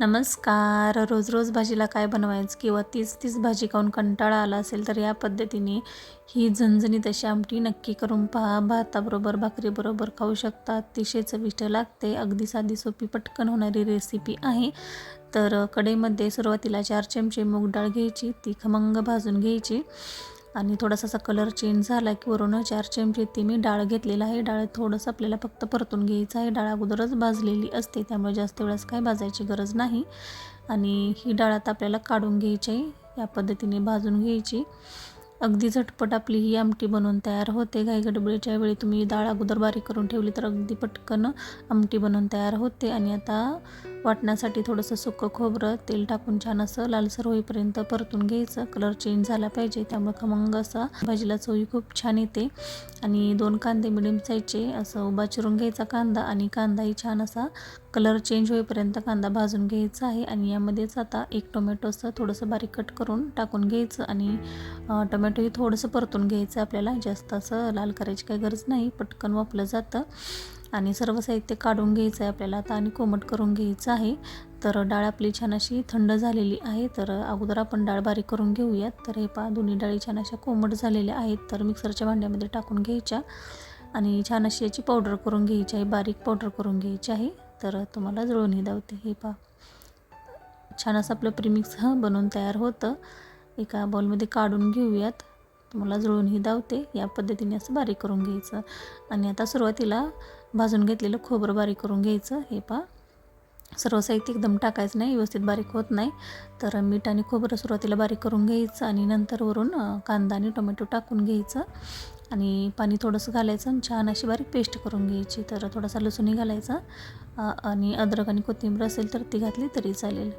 नमस्कार. रोज रोज भाजीला काय बनवायचं किंवा तीच तीच भाजी खाऊन कंटाळा आला असेल तर या पद्धतीने ही झणझणीत अशी आमटी नक्की करून पहा. भाताबरोबर भाकरीबरोबर खाऊ शकता. अतिशय चविष्ट लागते. अगदी साधी सोपी पटकन होणारी रेसिपी आहे. तर कढईमध्ये सुरुवातीला चार चमचे मूग डाळ घ्यायची ती खमंग भाजून घ्यायची. आणि थोडासा असा कलर चेंज झाला की वरून चार चमचे ती मी डाळ घेतलेला आहे. डाळ थोडंसं आपल्याला फक्त परतून घ्यायचं आहे. डाळ अगोदरच भाजलेली असते त्यामुळे जास्त वेळेस काय भाजायची गरज नाही. आणि ही डाळ आता आपल्याला काढून घ्यायची आहे. या पद्धतीने भाजून घ्यायची. अगदी झटपट आपली ही आमटी बनवून तयार होते. गायगडबडीच्या वेळी तुम्ही डाळ अगोदर बारीक करून ठेवली तर अगदी पटकन आमटी बनवून तयार होते. आणि आता वाटण्यासाठी थोडंसं सुकं खोबरं तेल टाकून छान असं लालसर होईपर्यंत परतून घ्यायचं. कलर चेंज झाला पाहिजे त्यामुळे खमंग असा भाजीला चवी खूप छान येते. आणि दोन कांदे मिडियम साईजचे असं उभा चिरून घ्यायचा कांदा आणि कांदाही छान असा कलर चेंज होईपर्यंत कांदा भाजून घ्यायचा आहे. आणि यामध्येच आता एक टोमॅटोचं थोडंसं बारीक कट करून टाकून घ्यायचं. आणि टोमॅटो टोमॅटोही थोडंसं परतून घ्यायचं आपल्याला. जास्त असं लाल करायची काही गरज नाही. पटकन वापलं जातं. आणि सर्व साहित्य काढून घ्यायचं आहे आपल्याला आता आणि कोमट करून घ्यायचं आहे. तर डाळ आपली छान अशी थंड झालेली आहे. तर अगोदर आपण डाळ बारीक करून घेऊयात. तर हे पहा दोन्ही डाळी छान अशा कोमट झालेल्या आहेत. तर मिक्सरच्या भांड्यामध्ये टाकून घ्यायच्या. आणि छान अशी याची पावडर करून घ्यायची आहे. बारीक पावडर करून घ्यायची आहे. तर तुम्हाला जळूनही दावते. हे पहा. छान असं आपलं प्रीमिक्स हं बनवून तयार होतं. एका बॉलमध्ये काढून घेऊयात. तुम्हाला जुळूनही धावते. या पद्धतीने असं बारीक करून घ्यायचं. आणि आता सुरुवातीला भाजून घेतलेलं खोबरं बारीक करून घ्यायचं. हे पहा. सर्व साहित्य एकदम टाकायचं नाही व्यवस्थित बारीक होत नाही. तर मीठ आणि खोबरं सुरुवातीला बारीक करून घ्यायचं आणि नंतर वरून कांदा आणि टोमॅटो टाकून घ्यायचं. आणि पाणी थोडंसं घालायचं आणि छान अशी बारीक पेस्ट करून घ्यायची. तर थोडासा लसूणही घालायचा. आणि अद्रक आणि कोथिंबीर असेल तर ती घातली तरी चालेल.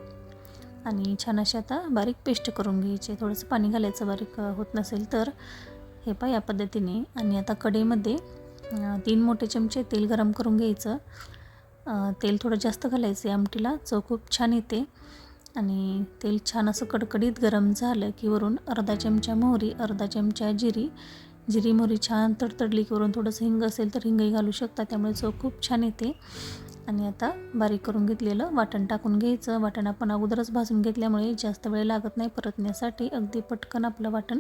आणि छान अशी आता बारीक पेस्ट करून घ्यायची. थोडंसं पाणी घालायचं बारीक होत नसेल तर. हे पा या पद्धतीने. आणि आता कढईमध्ये तीन मोठे चमचे तेल गरम करून घ्यायचं. तेल थोडं जास्त घालायचं आहे आमटीला. चव खूप छान येते. आणि तेल छान असं कडकडीत गरम झालं की वरून अर्धा चमचा मोहरी अर्धा चमचा जिरी. जिरी मोहरी छान तडतडली की वरून थोडंसं हिंग असेल तर हिंगही घालू शकता. त्यामुळे चव खूप छान येते. आणि आता बारीक करून घेतलेलं वाटण टाकून घ्यायचं. वाटण आपण अगोदरच भाजून घेतल्यामुळे जास्त वेळ लागत नाही. परतण्यासाठी अगदी पटकन आपलं वाटण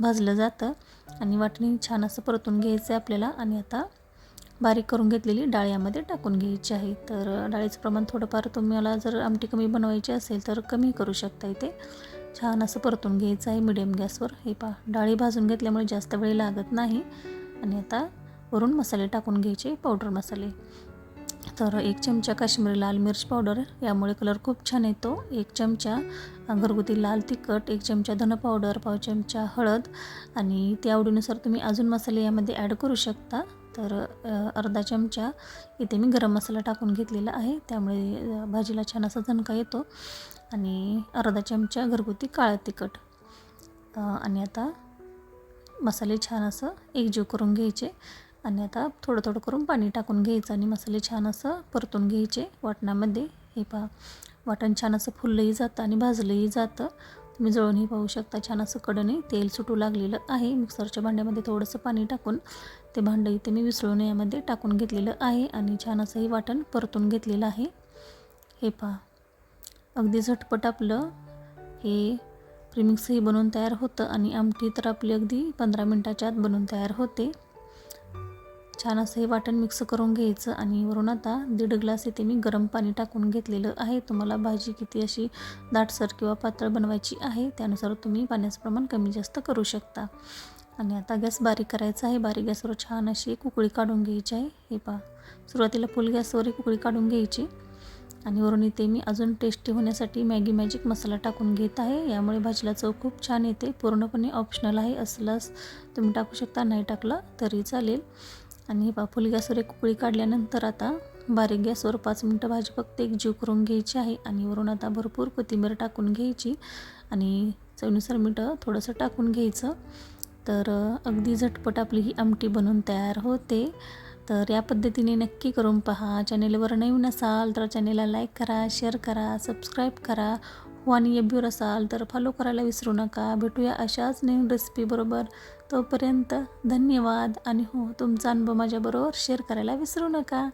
भाजलं जातं आणि वाटणी छान असं परतून घ्यायचं आहे आपल्याला. आणि आता बारीक करून घेतलेली डाळ यामध्ये टाकून घ्यायची आहे. तर डाळीचं प्रमाण थोडंफार तुम्हाला जर आमटी कमी बनवायची असेल तर कमी करू शकता इथे. छान असं परतून घ्यायचं आहे मिडियम गॅसवर. हे पा डाळी भाजून घेतल्यामुळे जास्त वेळ लागत नाही. आणि आता वरून मसाले टाकून घ्यायचे पावडर मसाले. तर एक चमचा काश्मीरी लाल मिर्च पावडर यामुळे कलर खूप छान येतो. एक चमचा घरगुती लाल तिखट एक चमचा धन पावडर पाव चमचा हळद आणि त्या आवडीनुसार तुम्ही अजून मसाले यामध्ये ॲड करू शकता. तर अर्धा चमचा इथे मी गरम मसाला टाकून घेतलेला आहे. त्यामुळे भाजीला छान असा झणका येतो. आणि अर्धा चमचा घरगुती काळं तिखट. आणि आता मसाले छान असं एकजीव करून घ्यायचे. आणि आता थोडं थोडं करून पाणी टाकून घ्यायचं आणि मसाले छान असं परतून घ्यायचे. वाटणामध्ये हे पहा. वाटण छान असं फुललंही जातं आणि भाजलंही जातं. तुम्ही जळूनही पाहू शकता छान असं कडने तेल सुटू लागलेलं आहे. मिक्सरच्या भांड्यामध्ये थोडंसं पाणी टाकून ते भांडं इथे मी विसळून यामध्ये टाकून घेतलेलं आहे आणि छान असंही वाटण परतून घेतलेलं आहे. हे पहा. अगदी झटपट आपलं हे प्रिमिक्सही बनवून तयार होतं आणि आमटी तर आपली अगदी पंधरा मिनटाच्या आत बनवून तयार होते. छान असं हे वाटण मिक्स करून घ्यायचं आणि वरून आता दीड ग्लास इथे मी गरम पाणी टाकून घेतलेलं आहे. तुम्हाला भाजी किती अशी दाटसर किंवा पातळ बनवायची आहे त्यानुसार तुम्ही पाण्याचं प्रमाण कमी जास्त करू शकता. आणि आता गॅस बारीक करायचा आहे. बारीक गॅसवर छान अशी एक उकळी काढून घ्यायची आहे. हे पहा सुरुवातीला फुल गॅसवर एक उकळी काढून घ्यायची. आणि वरून इथे मी अजून टेस्टी होण्यासाठी मॅगी मॅजिक मसाला टाकून घेत आहे. यामुळे भाजीला चव खूप छान येते. पूर्णपणे ऑप्शनल आहे असलंच तुम्ही टाकू शकता. नाही टाकलं तरी चालेल. आणि फुल गॅसवर एक उकळी काढल्यानंतर आता बारीक गॅसवर पाच मिनटं भाजी फक्त एक जीव करून घ्यायची आहे आणि वरून आता भरपूर कोथिंबीर टाकून घ्यायची आणि चवीनुसार मिठं थोडंसं टाकून घ्यायचं. तर अगदी झटपट आपली ही आमटी बनवून तयार होते. तर या पद्धतीने नक्की करून पहा. चॅनेलवर नवीन असाल तर चॅनेलला लाईक करा शेअर करा सबस्क्राईब करा. हो आणि एब्यूर असाल तर फॉलो करायला विसरू नका. भेटूया अशाच नवीन रेसिपीबरोबर तोपर्यंत धन्यवाद आणि हो तुमचा अनुभव माझ्याबरोबर शेअर करायला विसरू नका.